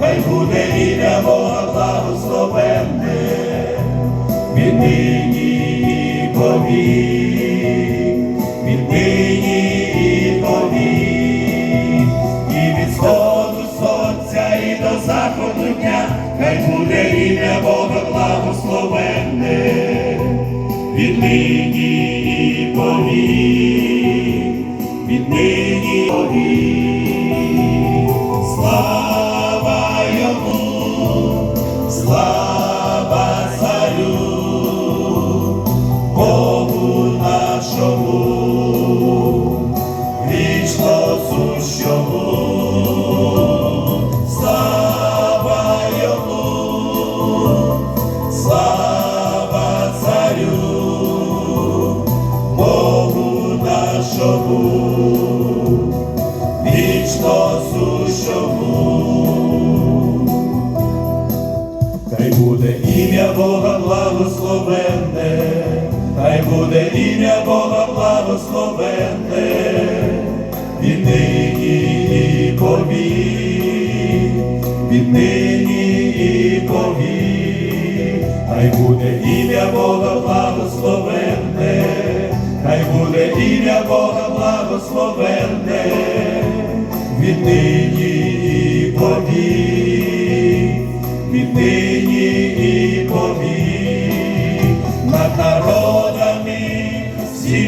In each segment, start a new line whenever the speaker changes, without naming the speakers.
хай буде ім'я Бога благословенне, віднині і повік, віднині і повік, і від сходу сонця і до заходу дня, хай буде ім'я Бога благословенне, віднині і повік, віднині повік. Вічно сущому. Хай буде ім'я Бога благословенне, хай буде ім'я Бога благословенне, віднині і повік, віднині і повік, хай буде ім'я Бога благословенне, хай буде ім'я Бога благословенне, віднині і повік віднині і повік,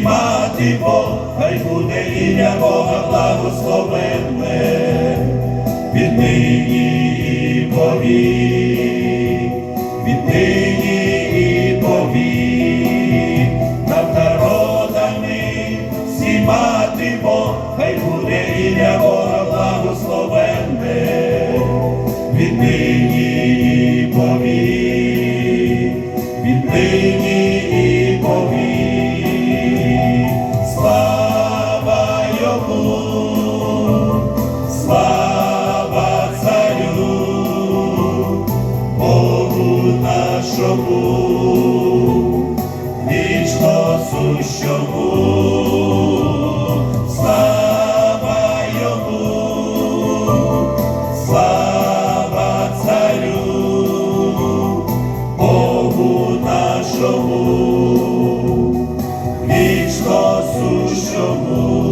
всіма ти Бог, хай буде ім'я Бога благословенне, віднині і повік, віднині і повік, над народами всіма ти Бог, хай буде ім'я Бога благословенне. Віднині нашому, вічно сущому. Слава йому, слава царю, Богу нашому, вічно сущому.